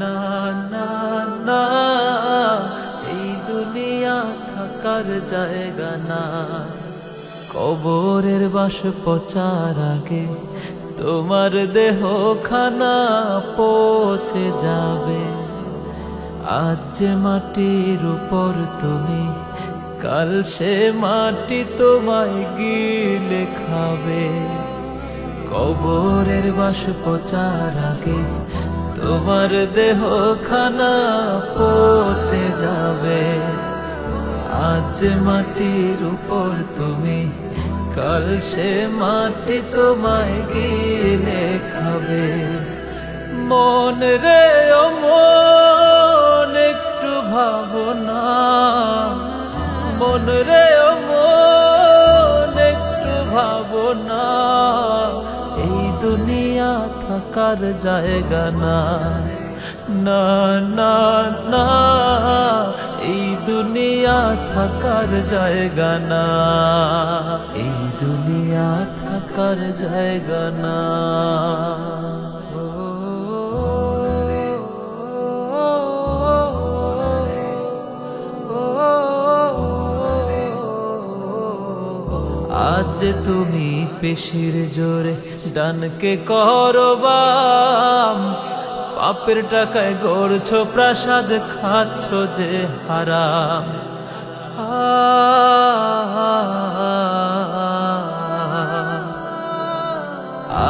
না না না। এই দুনিয়া থাকার জায়গা না। কবরের বাস পচার আগে তোমার দেহ খানা পচে যাবে। আজ যে মাটির উপর তুমি, কাল সে মাটি তোমায় গিলে খাবে। কবরের বাস পচার আগে তোমার দেহ খানা পচে যাবে। আজ মাটির উপর তুমি, কাল সে মাটি তোমায় গিলে খাবে মন রে মন একটু ভাবনা। মন রে মন একটু ভাবনা। এই দুনিয়া থাকার জায়গা না। না না না। থাকার জায়গা না। এই দুনিয়া থাকার জায়গা না। আজ তুমি পেশির জোরে ডানকে করবাম পাপের টাকায় গড়ছো প্রাসাদ, খাচ্ছ যে হারাম।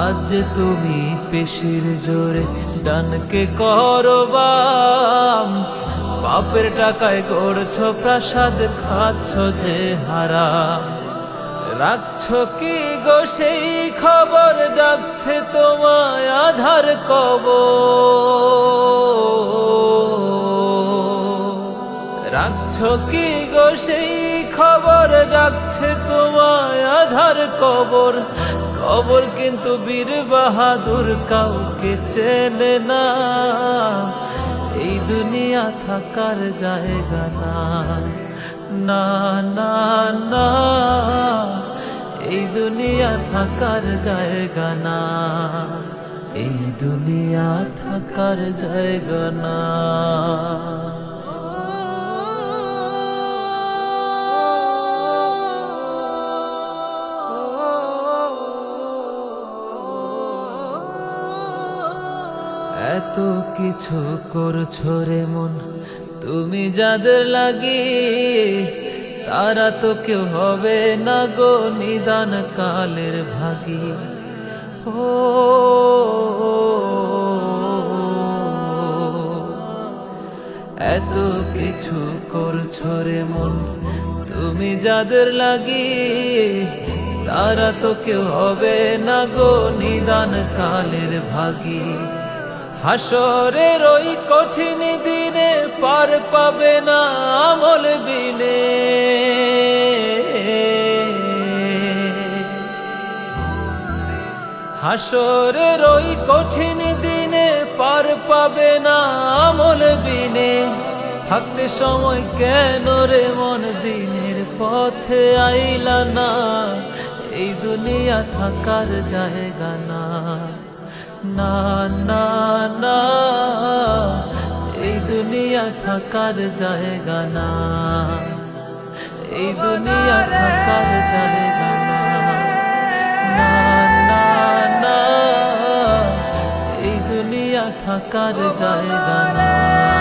আজ তুমি পেশির জোরে ডানকে করবাম। পাপের টাকায় গড়ছ প্রাসাদ, খাচ্ছ যে হারাম। রাখছ কি গো সেই খবর? ডাকছে তোমায় আধার কব রাখছ কি গো? সেই খবর ডাকছে তোমায় আধার কবর। কবর কিন্তু বীর বাহাদুর কাউকে চেনে না। এই দুনিয়া থাকার জায়গা না। না না না। এই দুনিয়া থাকার জায়গা না। এই দুনিয়া থাকার জায়গা না। এত কিছু করছ রে মন? তুমি যাদের লাগি, তারা তো কেউ হবে না গো নিদান কালের ভাগী। ও, এত কিছু করছ রে মন? তুমি যাদের লাগি, তারা তো কেউ হবে না গো নিদান কালের ভাগী। হাসরের ওই কঠিন দিনে পার পাবে না আমল বিনে। হাসরের ওই কঠিন দিনে পার পাবে না আমল বিনে। থাকতে সময় কেন রে মন দিনের পথে আইলা না? এই দুনিয়া থাকার জায়গা না। না না না। এই দুনিয়া থাকার জায়গা না। এই দুনিয়া থাকার জায়গা না। না না না। এই দুনিয়া থাকার জায়গা না।